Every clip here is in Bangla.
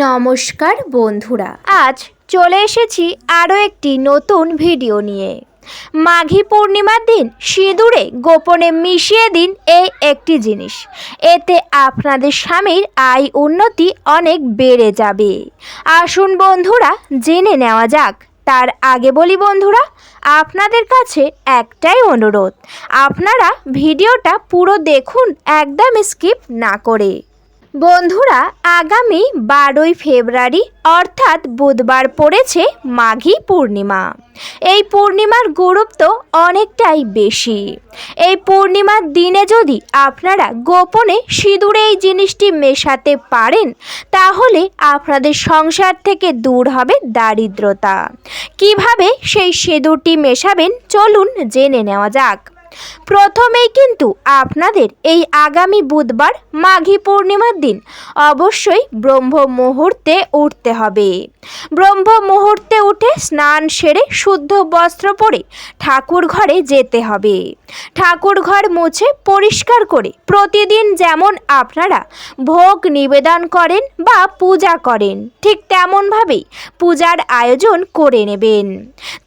নমস্কার বন্ধুরা, আজ চলে এসেছি আরও একটি নতুন ভিডিও নিয়ে। মাঘী পূর্ণিমার দিন সিঁদুরে গোপনে মিশিয়ে দিন এই একটি জিনিস। এতে আপনাদের স্বামীর আয় উন্নতি অনেক বেড়ে যাবে। আসুন বন্ধুরা, জেনে নেওয়া যাক। তার আগে বলি বন্ধুরা, আপনাদের কাছে একটাই অনুরোধ, আপনারা ভিডিওটা পুরো দেখুন, একদম স্কিপ না করে। বন্ধুরা, আগামী বারোই ফেব্রুয়ারি, অর্থাৎ বুধবার পড়েছে মাঘী পূর্ণিমা। এই পূর্ণিমার গুরুত্ব অনেকটাই বেশি। এই পূর্ণিমার দিনে যদি আপনারা গোপনে সিঁদুরে এই জিনিসটি মেশাতে পারেন, তাহলে আপনাদের সংসার থেকে দূর হবে দারিদ্রতা। কীভাবে সেই সিঁদুরটি মেশাবেন, চলুন জেনে নেওয়া যাক। প্রথমেই কিন্তু আপনাদের এই আগামী বুধবার মাঘী পূর্ণিমার দিন অবশ্যই ব্রহ্ম মুহূর্তে উঠতে হবে। ব্রহ্ম মুহূর্তে উঠে স্নান সেরে শুদ্ধ বস্ত্র পরে ঠাকুর ঘরে যেতে হবে। ঠাকুর ঘর মুছে পরিষ্কার করে। প্রতিদিন যেমন আপনারা ভোগ নিবেদন করেন বা পূজা করেন, ঠিক তেমনভাবেই পূজার আয়োজন করে নেবেন।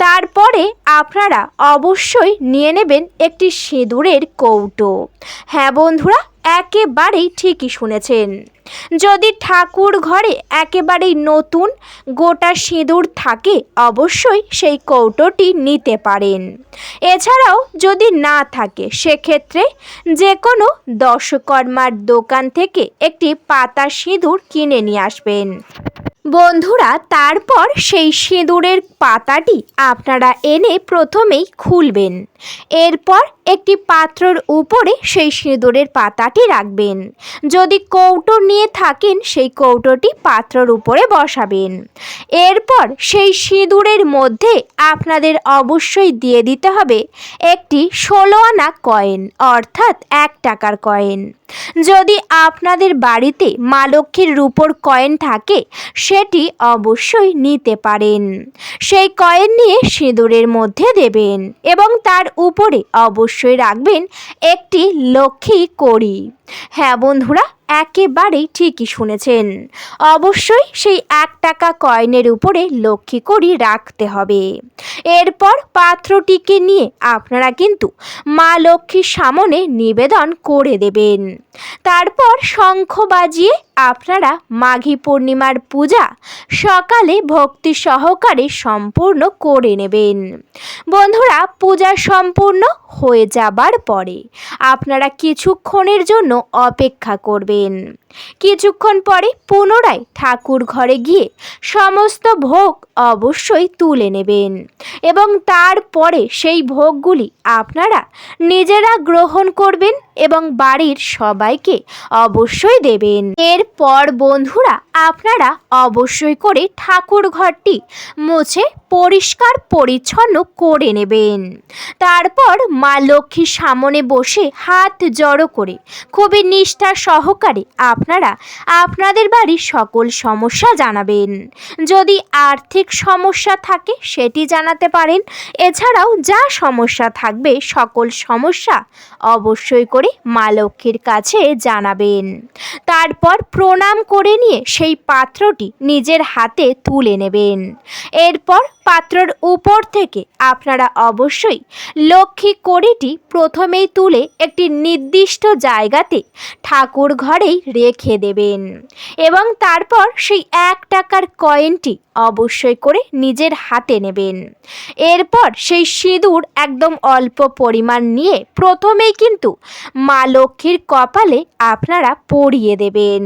তারপরে আপনারা অবশ্যই নিয়ে নেবেন একটি সিঁদুরের কৌটো। হ্যাঁ বন্ধুরা একেবারেই ঠিকই শুনেছেন। যদি ঠাকুর ঘরে একেবারেই নতুন গোটা সিঁদুর থাকে, অবশ্যই সেই কৌটোটি নিতে পারেন। এছাড়াও যদি না থাকে, সেক্ষেত্রে যে কোনো দশকর্মার দোকান থেকে একটি পাতা সিঁদুর কিনে নিয়ে আসবেন। বন্ধুরা, তারপর সেই সিঁদুরের পাতাটি আপনারা এনে প্রথমেই খুলবেন। এরপর একটি পাত্রর উপরে সেই সিঁদুরের পাতাটি রাখবেন। যদি কৌটো নিয়ে থাকেন, সেই কৌটোটি পাত্রর উপরে বসাবেন। এরপর সেই সিঁদুরের মধ্যে আপনাদের অবশ্যই দিয়ে দিতে হবে একটি ষোলো আনা কয়েন, অর্থাৎ এক টাকার কয়েন। যদি আপনাদের বাড়িতে মা লক্ষ্মীর রূপোর কয়েন থাকে সেটি অবশ্যই নিতে পারেন। সেই কয়েন নিয়ে সিঁদুরের মধ্যে দেবেন এবং তার উপরে অবশ্যই রাখবেন একটি লক্ষ্মী কড়ি। হ্যাঁ বন্ধুরা, একেবারেই ঠিকই শুনেছেন। অবশ্যই সেই এক টাকা কয়েনের উপরে লক্ষ্মী করি রাখতে হবে। এরপর পাত্রটিকে নিয়ে আপনারা কিন্তু মা লক্ষ্মীর সামনে নিবেদন করে দেবেন। তারপর শঙ্খ বাজিয়ে আপনারা মাঘী পূর্ণিমার পূজা সকালে ভক্তি সহকারে সম্পূর্ণ করে নেবেন। বন্ধুরা, পূজা সম্পূর্ণ হয়ে যাবার পরে আপনারা কিছুক্ষণের জন্য অপেক্ষা করবেন। কিছুক্ষণ পরে পুনরায় ঠাকুর ঘরে গিয়ে সমস্ত ভোগ অবশ্যই তুলে নেবেন এবং তারপরে সেই ভোগগুলি আপনারা নিজেরা গ্রহণ করবেন এবং বাড়ির সবাইকে অবশ্যই দেবেন। এরপর বন্ধুরা, আপনারা অবশ্যই করে ঠাকুর ঘরটি মুছে পরিষ্কার পরিচ্ছন্ন করে নেবেন। তারপর মা লক্ষ্মীর সামনে বসে হাত জড়ো করে খুবই নিষ্ঠা সহকারে আপনারা আপনাদের বাড়ির সকল সমস্যা জানাবেন। যদি আর্থিক সমস্যা থাকে সেটি জানাতে পারেন। এছাড়াও যা সমস্যা থাকবে সকল সমস্যা অবশ্যই করে মা লক্ষ্মীর কাছে জানাবেন। তারপর প্রণাম করে নিয়ে সেই পাত্রটি নিজের হাতে তুলে নেবেন। এরপর পাত্রর উপর থেকে আপনারা অবশ্যই লক্ষ্মী কড়িটি প্রথমেই তুলে একটি নির্দিষ্ট জায়গাতে ঠাকুর ঘরেই রেখে দেবেন। এবং তারপর সেই এক টাকার কয়েনটি অবশ্যই করে নিজের হাতে নেবেন। এরপর সেই সিঁদুর একদম অল্প পরিমাণ নিয়ে প্রথমেই কিন্তু মা লক্ষ্মীর কপালে আপনারা পরিয়ে দেবেন।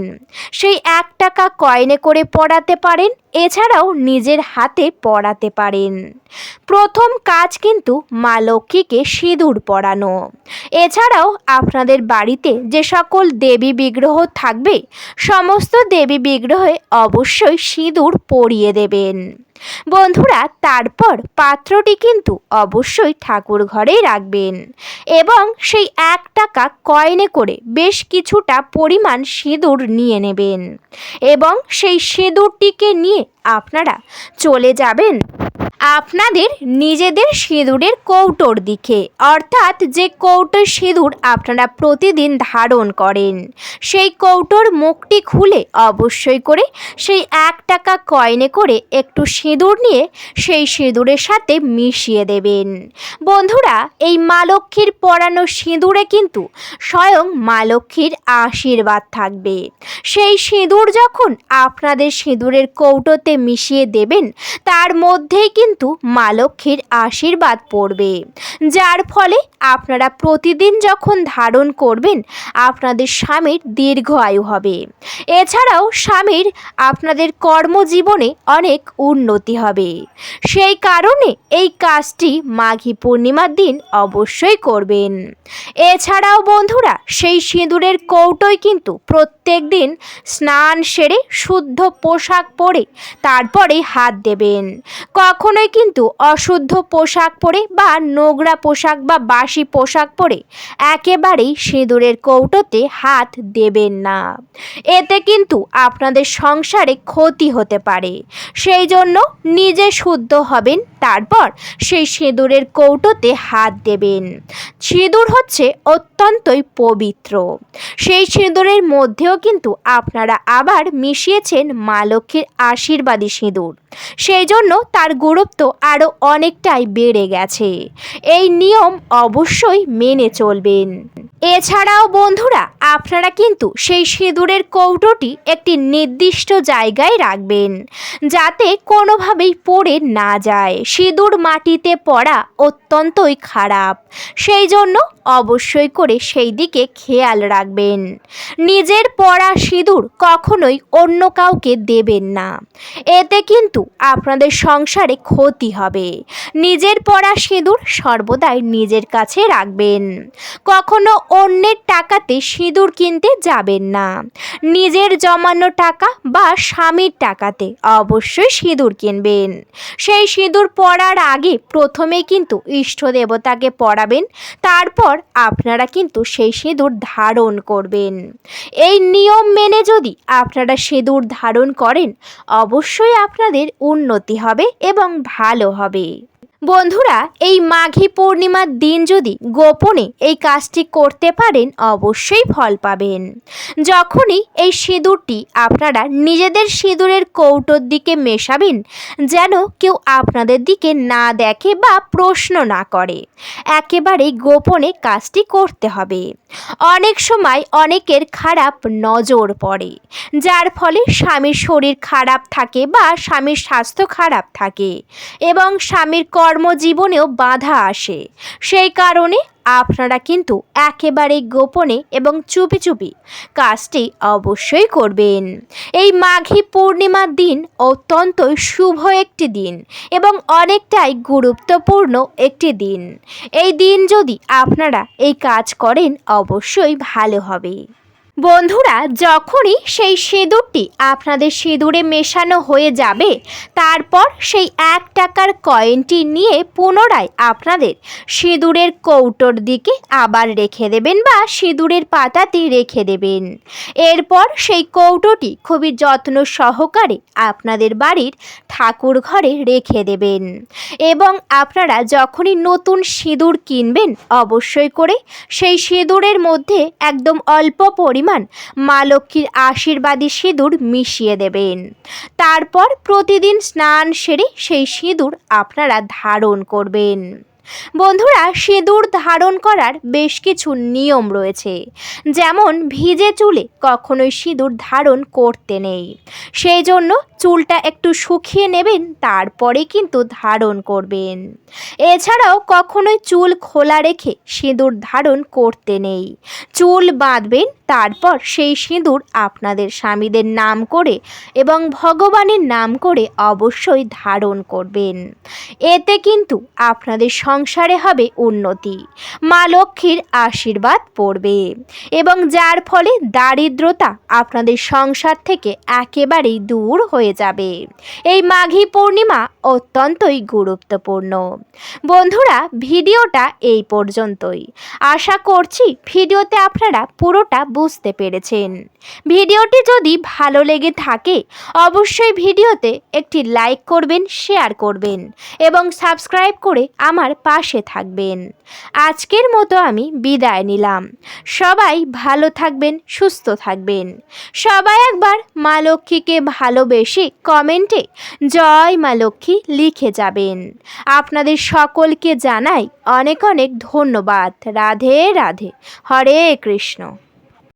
সেই এক টাকা কয়েনে করে পড়াতে পারেন, এছাড়াও নিজের হাতে পড়াতে পারেন। প্রথম কাজ কিন্তু মা লক্ষ্মীকে সিঁদুর পরানো এছাড়াও আপনাদের বাড়িতে যে সকল দেবী বিগ্রহ থাকবে, সমস্ত দেবী বিগ্রহে অবশ্যই সিঁদুর পরিয়ে দেবেন। বন্ধুরা, তারপর পাত্রটি কিন্তু অবশ্যই ঠাকুর ঘরেই রাখবেন এবং সেই এক টাকা কয়েনে করে বেশ কিছুটা পরিমাণ সিঁদুর নিয়ে নেবেন এবং সেই সিঁদুরটিকে নিয়ে আপনারা চলে যাবেন। আপনাদের নিজেদের সিঁদুরের কৌটোর দিকে। অর্থাৎ যে কৌটোর সিঁদুর আপনারা প্রতিদিন ধারণ করেন, সেই কৌটোর মুখটি খুলে অবশ্যই করে সেই এক টাকা কয়েনে করে একটু সিঁদুর নিয়ে সেই সিঁদুরের সাথে মিশিয়ে দেবেন। বন্ধুরা, এই মা লক্ষ্মীর পরানো সিঁদুরে কিন্তু স্বয়ং মা লক্ষ্মীর আশীর্বাদ থাকবে। সেই সিঁদুর যখন আপনাদের সিঁদুরের কৌটোতে মিশিয়ে দেবেন, তার মধ্যেই কিন্তু মা লক্ষ্মীর আশীর্বাদ পড়বে। যার ফলে আপনারা প্রতিদিন যখন ধারণ করবেন, আপনাদের স্বামীর দীর্ঘ আয়ু হবে। এছাড়াও স্বামীর আপনাদের কর্মজীবনে অনেক উন্নতি হবে। সেই কারণে এই কাজটি মাঘী পূর্ণিমার দিন অবশ্যই করবেন। এছাড়াও বন্ধুরা, সেই সিঁদুরের কৌটোয় কিন্তু প্রত্যেক দিন স্নান সেরে শুদ্ধ পোশাক পরে তারপরে হাত দেবেন। কখনোই কিন্তু অশুদ্ধ পোশাক পরে বা নোংরা পোশাক বা বাসি পোশাক পরে একেবারেই সিঁদুরের কৌটোতে হাত দেবেন না। এতে কিন্তু আপনাদের সংসারে ক্ষতি হতে পারে। সেই জন্য নিজে শুদ্ধ হবেন, তারপর সেই সিঁদুরের কৌটোতে হাত দেবেন। সিঁদুর হচ্ছে অত্যন্তই পবিত্র। সেই সিঁদুরের মধ্যেও কিন্তু আপনারা আবার মিশিয়েছেন মা লক্ষ্মীর আশীর্বাদী সিঁদুর। সেই জন্য তার গুরুত্ব আরও অনেকটাই বেড়ে গেছে। এই নিয়ম অবশ্যই মেনে চলবেন। এছাড়াও বন্ধুরা, আপনারা কিন্তু সেই সিঁদুরের কৌটোটি একটি নির্দিষ্ট জায়গায় রাখবেন, যাতে কোনোভাবেই পড়ে না যায়। সিঁদুর মাটিতে পড়া অত্যন্তই খারাপ। সেই জন্য অবশ্যই করে সেই দিকে খেয়াল রাখবেন। নিজের পড়া সিঁদুর কখনোই অন্য কাউকে দেবেন না। এতে কিন্তু আপনাদের সংসারে ক্ষতি হবে। নিজের পড়া সিঁদুর সর্বদাই নিজের কাছে রাখবেন। কখনো অন্যের টাকাতে সিঁদুর কিনতে যাবেন না। নিজের জমানো টাকা বা স্বামীর টাকাতে অবশ্যই সিঁদুর কিনবেন। সেই সিঁদুর পড়ার আগে প্রথমে কিন্তু ইষ্ট দেবতাকে পড়াবেন, তারপর আপনারা কিন্তু সেই সিঁদুর ধারণ করবেন। এই নিয়ম মেনে যদি আপনারা সিঁদুর ধারণ করেন, অবশ্যই আপনাদের উন্নতি হবে এবং ভালো হবে। বন্ধুরা, এই মাঘী পূর্ণিমার দিন যদি গোপনে এই কাজটি করতে পারেন, অবশ্যই ফল পাবেন। যখনই এই সিঁদুরটি আপনারা নিজেদের সিঁদুরের কৌটোর দিকে মেশাবেন, যেন কেউ আপনাদের দিকে না দেখে বা প্রশ্ন না করে। একেবারেই গোপনে কাজটি করতে হবে। অনেক সময় অনেকের খারাপ নজর পড়ে, যার ফলে স্বামীর শরীর খারাপ থাকে বা স্বামীর স্বাস্থ্য খারাপ থাকে এবং স্বামীর কর্মজীবনেও বাধা আসে। সেই কারণে আপনারা কিন্তু একেবারে গোপনে এবং চুপি চুপি কাজটি অবশ্যই করবেন। এই মাঘী পূর্ণিমার দিন অত্যন্ত শুভ একটি দিন এবং অনেকটাই গুরুত্বপূর্ণ একটি দিন। এই দিন যদি আপনারা এই কাজ করেন, অবশ্যই ভালো হবে। বন্ধুরা, যখনই সেই সিঁদুরটি আপনাদের সিঁদুরে মেশানো হয়ে যাবে, তারপর সেই এক টাকার কয়েনটি নিয়ে পুনরায় আপনাদের সিঁদুরের কৌটোর দিকে আবার রেখে দেবেন বা সিঁদুরের পাতাতে রেখে দেবেন। এরপর সেই কৌটোটি খুবই যত্ন সহকারে আপনাদের বাড়ির ঠাকুর ঘরে রেখে দেবেন। এবং আপনারা যখনই নতুন সিঁদুর কিনবেন, অবশ্যই করে সেই সিঁদুরের মধ্যে একদম অল্প পরিমাণ মা লক্ষ্মীর আশীর্বাদী সিঁদুর মিশিয়ে দেবেন। তারপর প্রতিদিন স্নান সেরে সেই সিঁদুর আপনারা ধারণ করবেন। বন্ধুরা, সিঁদুর ধারণ করার বেশ কিছু নিয়ম রয়েছে। যেমন ভিজে চুলে কখনোই সিঁদুর ধারণ করতে নেই। সেই জন্য চুলটা একটু শুকিয়ে নেবেন, তারপরে কিন্তু ধারণ করবেন। এছাড়াও কখনোই চুল খোলা রেখে সিঁদুর ধারণ করতে নেই। চুল বাঁধবেন, তারপর সেই সিঁদুর আপনাদের স্বামীদের নাম করে এবং ভগবানের নাম করে অবশ্যই ধারণ করবেন। এতে কিন্তু আপনাদের সংসারে হবে উন্নতি। মা লক্ষ্মীর আশীর্বাদ পড়বে এবং যার ফলে দারিদ্রতা আপনাদের সংসার থেকে একেবারেই দূর হয়ে হয়ে যাবে। এই মাঘী পূর্ণিমা অত্যন্তই গুরুত্বপূর্ণ। বন্ধুরা, ভিডিওটা এই পর্যন্তই। আশা করছি ভিডিওতে আপনারা পুরোটা বুঝতে পেরেছেন। ভিডিওটি যদি ভালো লেগে থাকে, অবশ্যই ভিডিওতে একটি লাইক করবেন, শেয়ার করবেন এবং সাবস্ক্রাইব করে আমার পাশে থাকবেন। আজকের মতো আমি বিদায় নিলাম। সবাই ভালো থাকবেন, সুস্থ থাকবেন। সবাই একবার মা লক্ষ্মীকে ভালোবেসে কমেন্টে জয় মা লক্ষ্মী লিখে যাবেন। আপনাদের সকলকে জানাই অনেক অনেক ধন্যবাদ। রাধে রাধে। হরে কৃষ্ণ।